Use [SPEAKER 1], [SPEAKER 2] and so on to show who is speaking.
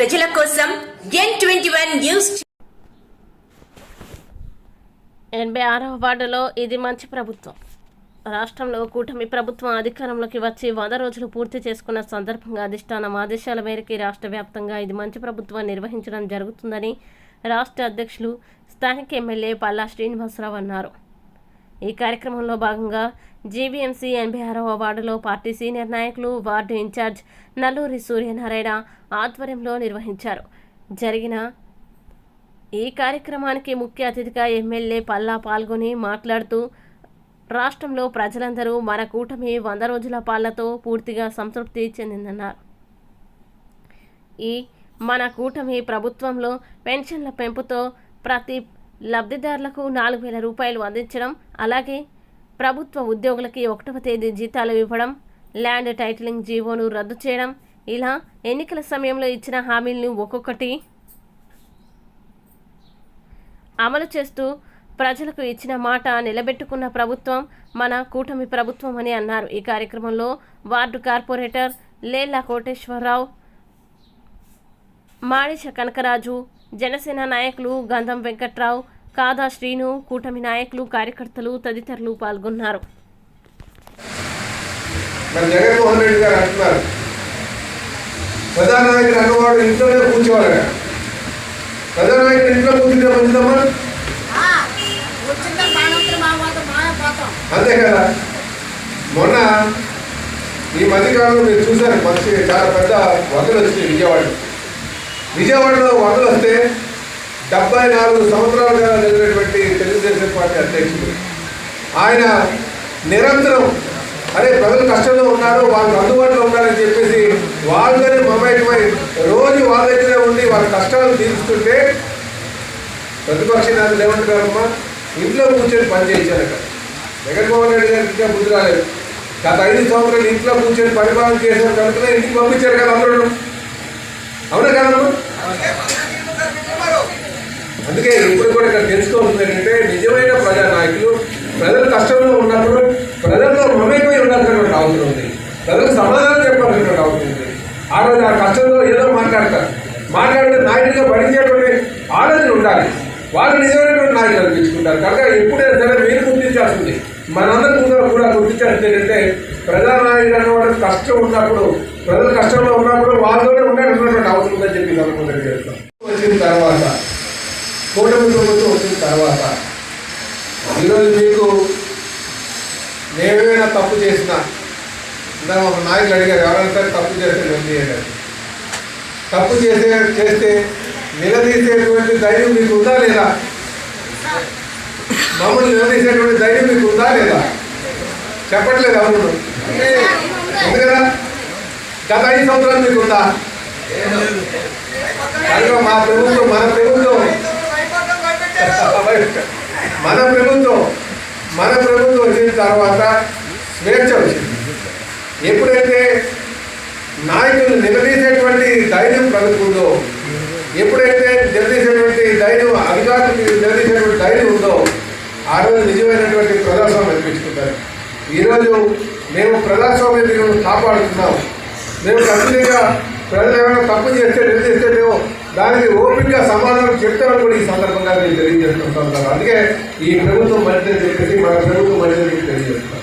[SPEAKER 1] ప్రజల కోసం ఎన్ twenty one news ఎనభై ఆరవ వార్డులో ఇది మంచి ప్రభుత్వం. రాష్ట్రంలో కూటమి ప్రభుత్వం అధికారంలోకి వచ్చి వంద రోజులు పూర్తి చేసుకున్న సందర్భంగా అధిష్టానం ఆదేశాల మేరకు రాష్ట్ర వ్యాప్తంగా ఇది మంచి ప్రభుత్వం నిర్వహించడం జరుగుతుందని రాష్ట్ర అధ్యక్షులు స్థానిక ఎమ్మెల్యే పల్లా శ్రీనివాసరావు అన్నారు. ఈ కార్యక్రమంలో భాగంగా జీవీఎంసీ ఎనభై ఆరవ వార్డులో పార్టీ సీనియర్ నాయకులు వార్డు ఇన్ఛార్జ్ నల్లూరి సూర్యనారాయణ ఆధ్వర్యంలో నిర్వహించారు. జరిగిన ఈ కార్యక్రమానికి ముఖ్య అతిథిగా ఎమ్మెల్యే పల్లా పాల్గొని మాట్లాడుతూ రాష్ట్రంలో ప్రజలందరూ మన కూటమి వంద రోజుల పాలనతో పూర్తిగా సంతృప్తి చెందిందన్నారు. ఈ మన కూటమి ప్రభుత్వంలో పెన్షన్ల పెంపుతో ప్రతి లబ్ధిదారులకు నాలుగు వేల రూపాయలు అందించడం అలాగే ప్రభుత్వ ఉద్యోగులకి ఒకటవ తేదీ జీతాలు ఇవ్వడం ల్యాండ్ టైటిలింగ్ జీవోను రద్దు చేయడం ఇలా ఎన్నికల సమయంలో ఇచ్చిన హామీలను ఒక్కొక్కటి అమలు చేస్తూ ప్రజలకు ఇచ్చిన మాట నిలబెట్టుకున్న ప్రభుత్వం మన కూటమి ప్రభుత్వం అని అన్నారు. ఈ కార్యక్రమంలో వార్డు కార్పొరేటర్ లేలా కోటేశ్వరరావు మాడిష కనకరాజు జనసేన నాయకులు గంధం వెంకట్రావు కాదా శ్రీను కూటమి నాయకులు కార్యకర్తలు తదితరులు పాల్గొన్నారు.
[SPEAKER 2] అంతే కదా? మొన్న ఈ మధ్యకాలంలో మీరు చూశారు మంచి చాలా పెద్ద వరదలు వచ్చినాయి విజయవాడ విజయవాడలో వరదలు వస్తే డెబ్బై నాలుగు సంవత్సరాలుగా జరిగినటువంటి తెలుగుదేశం పార్టీ అధ్యక్షుడు. ఆయన నిరంతరం అరే ప్రజలు కష్టంలో ఉన్నారు వాళ్ళు అందుబాటులో ఉన్నారని చెప్పేసి వాళ్ళని మమేకమై రోజు వాళ్ళ దగ్గరే ఉండి వాళ్ళ కష్టాలు తీరుస్తుంటే ప్రతిపక్ష నేతలు ఏమంటున్నారమ్మా ఇంట్లో కూర్చొని పని చేయించారట. జగన్మోహన్ రెడ్డి గారికి ఇంకా బుద్ధి రాలేదు. గత ఐదు సంవత్సరాలు ఇంట్లో కూర్చొని పరిపాలన చేశారు కనుక ఇంటికి పంపించారు కదా అందరూ. అవునా కదమ్మా అందుకే ఇప్పుడు కూడా ఇక్కడ తెలుసుకోవాల్సింది ఏంటంటే నిజమైన ప్రజా నాయకులు ప్రజలు కష్టంలో ఉన్నప్పుడు ప్రజలతో మమేకమై ఉండాల్సినటువంటి అవసరం ఉంది. ప్రజలకు సమాధానం చెప్పాల్సినటువంటి అవసరం ఉంది. ఆ రోజు ఆ కష్టంలో ఏదో మాట్లాడతారు. మాట్లాడితే నాయకుడిగా భరించేటువంటి ఆలోచన ఉండాలి. వాళ్ళు నిజమైనటువంటి నాయకులు అనిపించుకుంటారు కనుక ఎప్పుడైనా సరే మీరు గుర్తించాల్సింది. మనందరం కూడా కూడా గుర్తించాల్సింది ఏంటంటే ప్రజా నాయకుడు కష్టం ఉన్నప్పుడు ప్రజలు కష్టంలో ఉన్నప్పుడు వాళ్ళతోనే ఉండేటటువంటి అవసరం ఉందని చెప్పి అనుకుంటారు చేస్తాం వచ్చిన తర్వాత కూటమి ప్రభుత్వం వచ్చిన తర్వాత ఈరోజు మీకు నేనేమైనా తప్పు చేసినా ఇందాక ఒక నాయకులు అడిగారు ఎవరైనా సరే తప్పు చేస్తే నిలదీయండి తప్పు చేసే చేస్తే నిలదీసేటువంటి ధైర్యం మీకు ఉందా లేదా? మమ్మల్ని నిలదీసేటువంటి ధైర్యం మీకు ఉందా లేదా? చెప్పట్లేదు అవును ఉంది కదా? గత ఐదు సంవత్సరాలు మీకు ఉందా? అందులో మా ప్రభుత్వం మన ప్రభుత్వం. మన ప్రభుత్వం మన ప్రభుత్వం వచ్చిన తర్వాత స్వేచ్ఛ వచ్చింది. ఎప్పుడైతే నాయకులు నిలదీసేటువంటి ధైర్యం ప్రభుత్వంలో ఎప్పుడైతే నిలదీసేటువంటి ధైర్యం అధికారులకు నిలదీసేటువంటి ధైర్యం ఉందో ఆ రోజు నిజమైనటువంటి ప్రజాస్వామ్యం అనిపించుకుంటారు ఈరోజు మేము ప్రజాస్వామ్యం కాపాడుతున్నాం మేము ఖచ్చితంగా ప్రజలు ఏమైనా తప్పు చేస్తే నిలదీస్తే మేము దానికి ఓపికగా సమాధానం చెప్తామని కూడా ఈ సందర్భంగా నేను తెలియజేస్తున్నాం. అందుకే ఈ ప్రభుత్వం మంచిదని చెప్పేసి మన ప్రభుత్వం మంచిదని చెప్పి